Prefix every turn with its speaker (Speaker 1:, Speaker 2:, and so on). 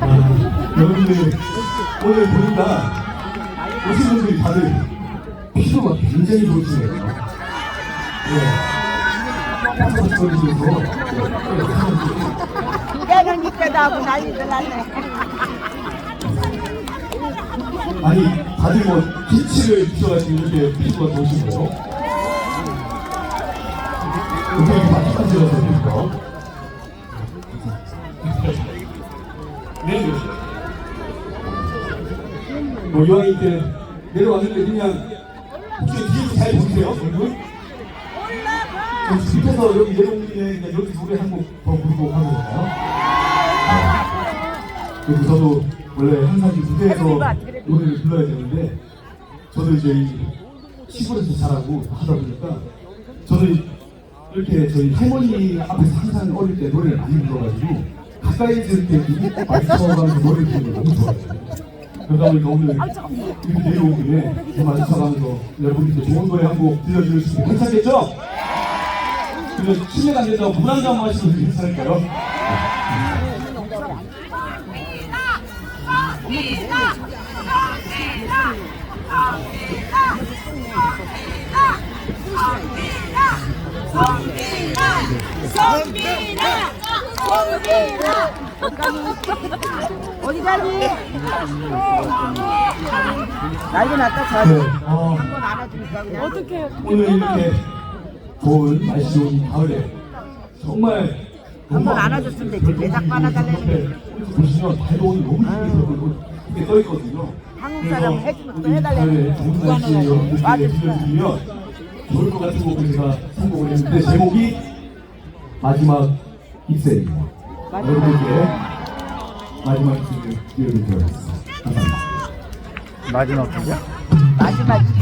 Speaker 1: 아, 여러분들 오늘 보니까 오신 분들이 다들 피부가 굉장히 좋으시네요. 예. 깜짝거리시면서
Speaker 2: 때는 이때도 하고 난리도 났네.
Speaker 1: 아니 다들 뭐 기치를 입혀가지고 이렇게 피부가 좋으신 거예요? 어떻게 마찬가지라서 됩니까? 네, 네. 뭐 이왕이 때 내려왔는데 그냥 혹시 뒤에서 잘 보이세요? 얼굴? 저 밑에서 여기 내려온 김에 여기 노래 한곡더 부르고 하는 건가요? 그리고 저도 원래 항상 이 무대에서 노래를 불러야 되는데 저도 이제 이 시골에서 자라고 하다 보니까 저는 이렇게 저희 할머니 앞에서 항상 어릴 때 노래를 많이 불러가지고 가까이 있을 때 눈이 마주쳐가면서 노래를 부르는 거 너무 좋아해요. 그러다 보니까 오늘 이렇게 내려온 김에 좀 마주쳐가면서 여러분들께 좋은 노래 한 곡 들려줄 수 있게 괜찮겠죠? 그러면 실례가 안 된다고 물한 잔 마시면 괜찮을까요?
Speaker 2: 성빈아! 성빈아! 어디 가니? 난리 났다,
Speaker 1: 네,
Speaker 2: 저.
Speaker 1: 어,
Speaker 2: 한번 안아주니까. 어떻게
Speaker 1: 오늘 이렇게 좋은 날씨 좋은 가을에 정말
Speaker 2: 한번 안아줬으면 되지. 왜 자꾸 안아달라는
Speaker 1: 보시면 오늘 너무 이렇게 떠 있거든요.
Speaker 2: 한국 사람 해주면 또 해달라는
Speaker 1: 날씨 여러분들께
Speaker 2: 맞아.
Speaker 1: 들려드리면 좋을 것 같은 곡을 제가 선곡을 했는데 제목이 마지막 입새입니다. 여러분들께 마지막 들려드리도록 하겠습니다. 감사합니다.
Speaker 3: 마지막 곡이야?
Speaker 2: 마지막 입새.